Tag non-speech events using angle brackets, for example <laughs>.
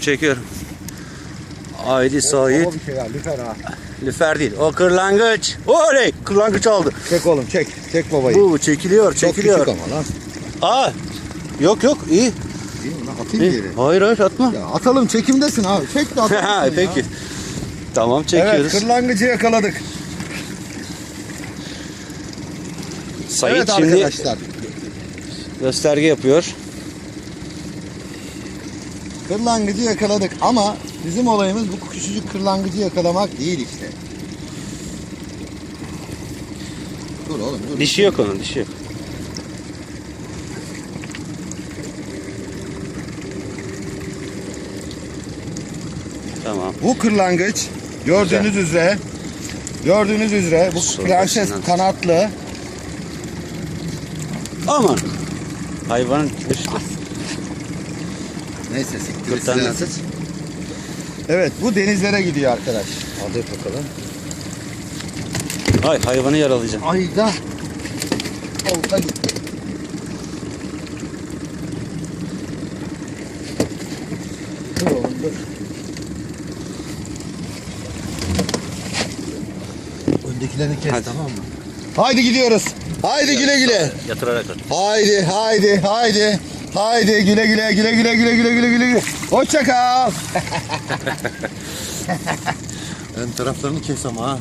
Çekiyorum. Haydi Sait. O bir şey ya lüfer ha. Lüfer değil. O kırlangıç. Oley! Kırlangıç aldı. Çek oğlum çek. Çek babayı. Bu çekiliyor, Çok çekiliyor. küçük ama lan. Aa! Yok yok iyi. Değil mi lan? Atayım iyi. geri. Hayır hayır atma. Ya atalım çekimdesin abi. Çek de atalım. <laughs> Ha, ya. Peki. Tamam çekiyoruz. Evet kırlangıcı yakaladık. Sait evet şimdi arkadaşlar. gösterge yapıyor. Kırlangıcı yakaladık ama bizim olayımız bu küçücük kırlangıcı yakalamak değil işte. Dur oğlum dur. Dişi yok onun, dişi yok. Tamam. Bu kırlangıç gördüğünüz üzere gördüğünüz üzere bu Sol prenses başından. kanatlı Aman. Hayvanın düştü. Neyse siktir Kurtarın etsin. Evet bu denizlere gidiyor arkadaş. Hadi bakalım. Ay hayvanı yaralayacağım. Ayda olta gitti. Dur oğlum dur. Öndekilerini kes Hadi. tamam mı? Haydi gidiyoruz. Haydi güle güle. Yatırarak at. Haydi haydi haydi. Haydi güle güle güle güle güle güle güle güle güle. Hoşça kal. <laughs> Ön taraflarını kes ama ha.